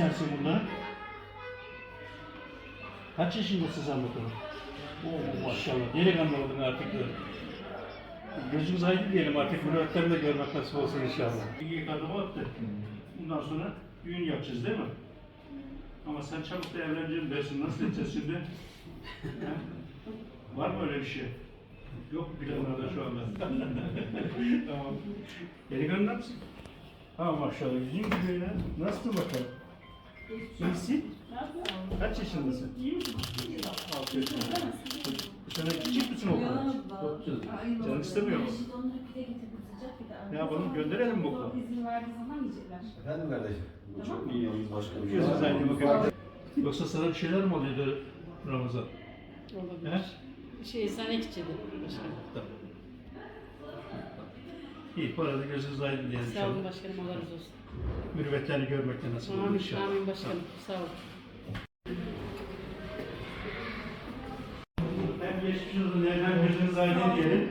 sersin bunları? Kaç yaşındasın sen bakalım? Oo, maşallah. Delikanlı oldun artık böyle. Gözümüz aydın diyelim artık mülakatlarını da görmek nasip olsun inşallah. İyi kadro attı. Bundan sonra düğün yapacağız değil mi? Ama sen çabuk da evleneceğim dersin. Nasıl edeceğiz şimdi? Var mı öyle bir şey? Yok bile orada şu anda. tamam. Delikanlı mısın? Ha maşallah. Yüzün gibi ya. Nasılsın bakalım? İyisin? Kaç yaşındasın? Altı yaşında. Bu sene küçük müsün okula? Canın istemiyor mu? Ne yapalım gönderelim mi okula? İzin verdiği zaman yiyecekler. Efendim kardeşim. Bu çok iyi yalnız başka bir şey. Bakalım. Yoksa sana bir şeyler mi oluyordu Ramazan? Olabilir. He? Şey sen içeceğim. Başkanım. Tamam. İyi, bu arada gözünüz aydın diyelim. Sağ olun başkanım. Allah razı olsun. Mürüvvetlerini görmekten nasıl olur Amin. inşallah. Amin başkanım. Sağ olun. Hem geçmiş olsun, hem gözünüz aydın diyelim.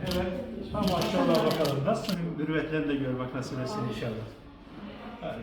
Evet. Ha maşallah bakalım. Nasıl mürüvvetlerini de görmek nasip etsin inşallah. Hadi.